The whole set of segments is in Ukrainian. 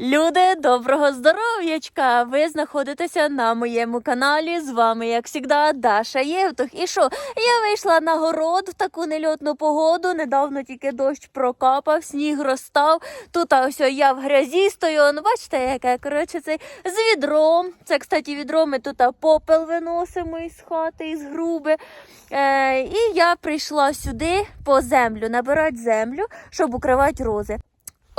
Люди, доброго здоров'ячка! Ви знаходитеся на моєму каналі. З вами, як завжди, Даша Євтух. І що? Я вийшла на город в таку нельотну погоду. Недавно тільки дощ прокапав, сніг розстав. Тут ось я в грязі стою. Ну, бачите, яке коротше це з відром. Це, кстати, відро ми тут попел виносимо із хати, із груби. Е, і я прийшла сюди по землю, набирати землю, щоб укривати рози.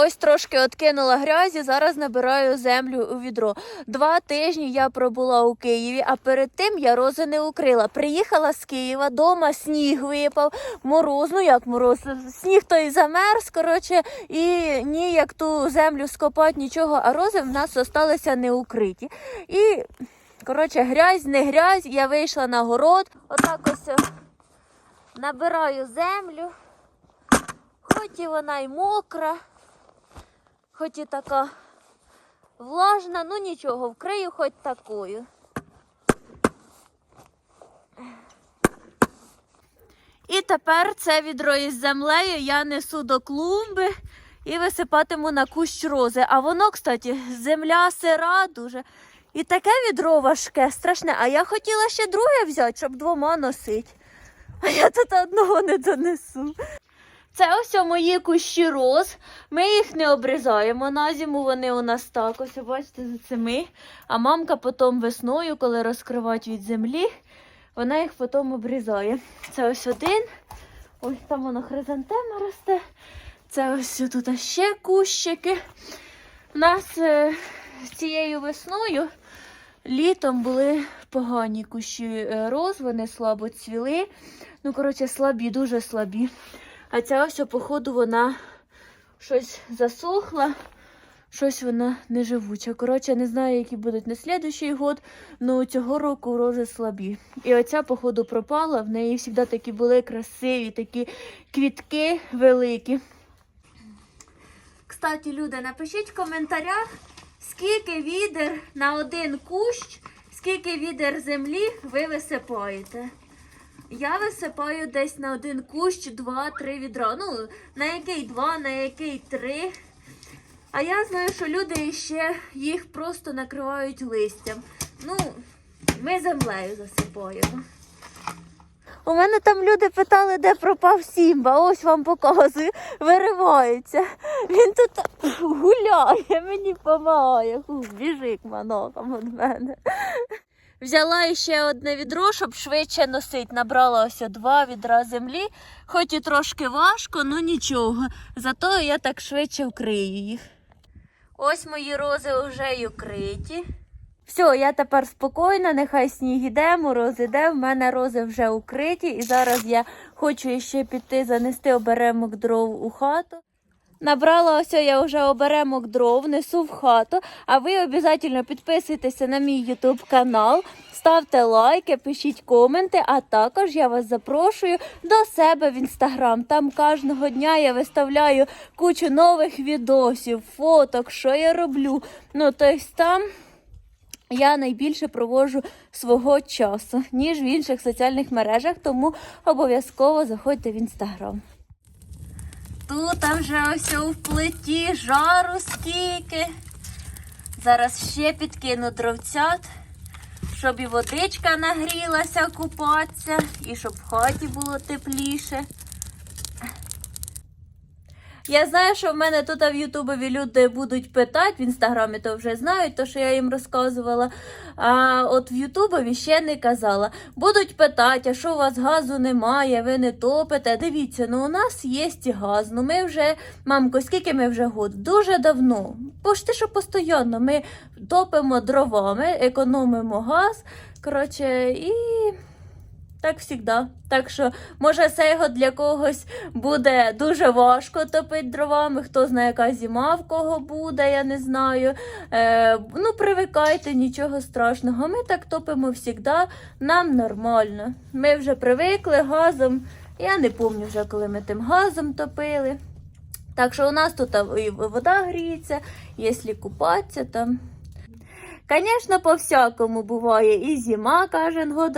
Ось трошки откинула грязі, зараз набираю землю у відро. Два тижні я пробула у Києві, а перед тим я рози не укрила. Приїхала з Києва, дома сніг випав, мороз, ну як мороз, сніг той замерз, коротше, і ніяк ту землю скопати, нічого, а рози в нас залишилися не укриті. І, коротше, грязь, не грязь, я вийшла на город, отак ось набираю землю, хоч і вона й мокра. Хоч і така влажна, ну нічого, вкрию хоч такою. І тепер це відро із землею я несу до клумби і висипатиму на кущ рози. А воно, кстати, земля сира дуже. І таке відро важке, страшне. А я хотіла ще друге взяти, щоб двома носити. А я тут одного не донесу. Це ось мої кущі роз. Ми їх не обрізаємо на зиму, вони у нас так. Ось бачите, за цими. А мамка потім весною, коли розкривають від землі, вона їх потім обрізає. Це ось один. Ось там воно хризантема росте. Це ось тут ще кущики. У нас е, цією весною літом були погані кущі е, роз, вони слабо цвіли. Ну, коротше, слабі, дуже слабі. А ця ось, походу, вона щось засохла, щось вона не живуча. Коротше, не знаю, які будуть на слідуючий год, але цього року рози слабі. І оця, походу, пропала. В неї завжди такі були красиві, такі квітки великі. Кстати, люди, напишіть в коментарях, скільки відер на один кущ, скільки відер землі ви висипаєте. Я висипаю десь на один кущ два-три відра. Ну, на який два, на який три. А я знаю, що люди ще їх просто накривають листям. Ну, ми землею засипаємо. У мене там люди питали, де пропав Сімба. Ось вам показую. Виривається. Він тут гуляє, мені допомагає. Біжить манохом від мене. Взяла ще одне відро, щоб швидше носити. Набрала ось два відра землі, хоч і трошки важко, ну нічого. Зато я так швидше вкрию їх. Ось мої рози вже й укриті. Все, я тепер спокійна, нехай сніг іде, мороз іде, в мене рози вже укриті, і зараз я хочу ще піти занести оберемок дров у хату. Набрала ось я вже оберемок дров, несу в хату. А ви обов'язково підписуйтеся на мій ютуб канал, ставте лайки, пишіть коменти, а також я вас запрошую до себе в інстаграм. Там кожного дня я виставляю кучу нових відосів, фоток, що я роблю. Ну, тобто там. Я найбільше проводжу свого часу, ніж в інших соціальних мережах, тому обов'язково заходьте в інстаграм. Тут там вже ось у плиті жару скільки. Зараз ще підкину дровцят, щоб і водичка нагрілася купатися, і щоб в хаті було тепліше. Я знаю, що в мене тут в Ютубові люди будуть питати, в інстаграмі то вже знають, то що я їм розказувала. А от в Ютубові ще не казала. Будуть питати, а що у вас газу немає, ви не топите. Дивіться, ну у нас є газ. Ну ми вже, мамко, скільки ми вже год? Дуже давно. Пошти, що постійно. Ми топимо дровами, економимо газ. Коротше, і. Так завжди. Так що, може, цього для когось буде дуже важко топити дровами. Хто знає, яка зима в кого буде, я не знаю. Е, ну, привикайте, нічого страшного. Ми так топимо завжди, нам нормально. Ми вже привикли газом. Я не пам'ятаю вже, коли ми тим газом топили. Так що у нас тут і вода гріється, якщо купатися там. Звісно, по-всякому буває. І зима кожен год.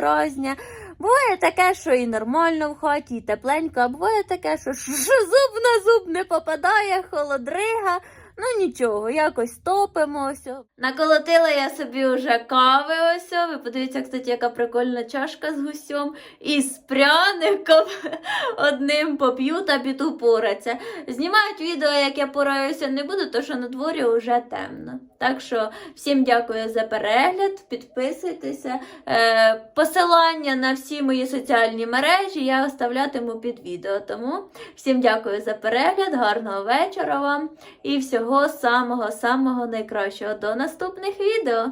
Буває таке, що і нормально в хаті, і тепленько, а буває таке, що, що зуб на зуб не попадає, холодрига. Ну нічого, якось топимося. Наколотила я собі вже кави ось. Ви подивіться, кстати, яка прикольна чашка з гусьом. І з пряником одним поп'ю та піду пораться. Знімають відео, як я пораюся, не буду, тому що на дворі вже темно. Так що всім дякую за перегляд, підписуйтеся. Е, посилання на всі мої соціальні мережі я оставлятиму під відео. Тому всім дякую за перегляд, гарного вечора вам і всього самого-самого найкращого. До наступних відео!